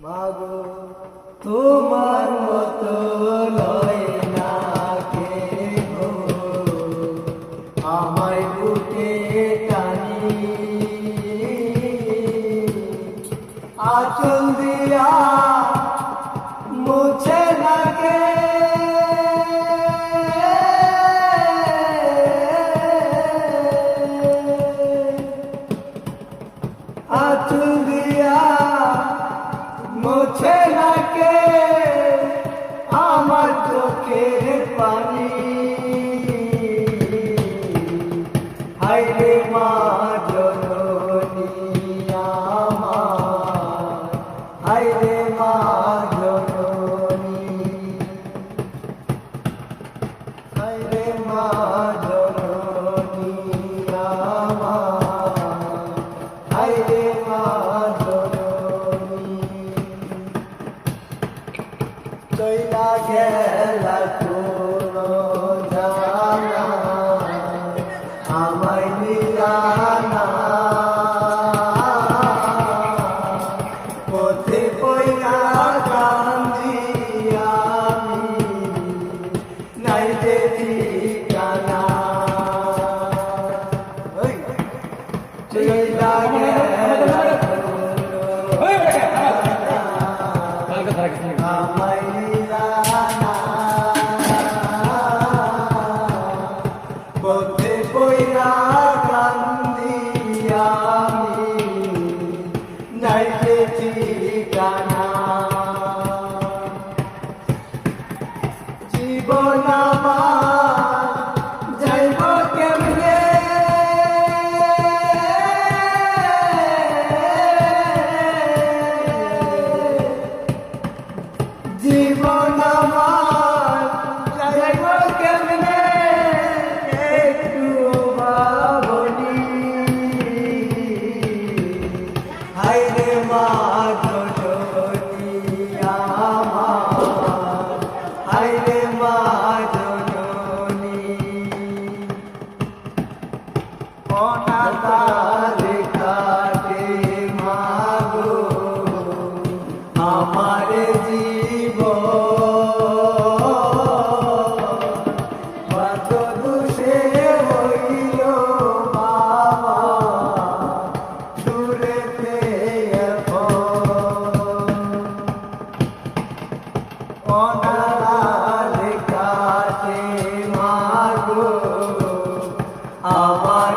মাগো তোমার মতো লয় না কে আমায় দিয়া মুছে মুছে লাগে আমার চোখের পানি। হাইরে মা জননী আমার হাইরে মা জননী। হাইরে মা চইলা গেলা কোনো জানা। আমায় নিরানা পথে পয়লা কান্দি আমি নাই যে ঠিকানা ওই, আমায় নিরানা পথে পয়লা কান্দি আমি। নাইতে ঠিকানা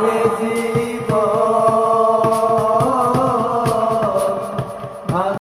পায়েছি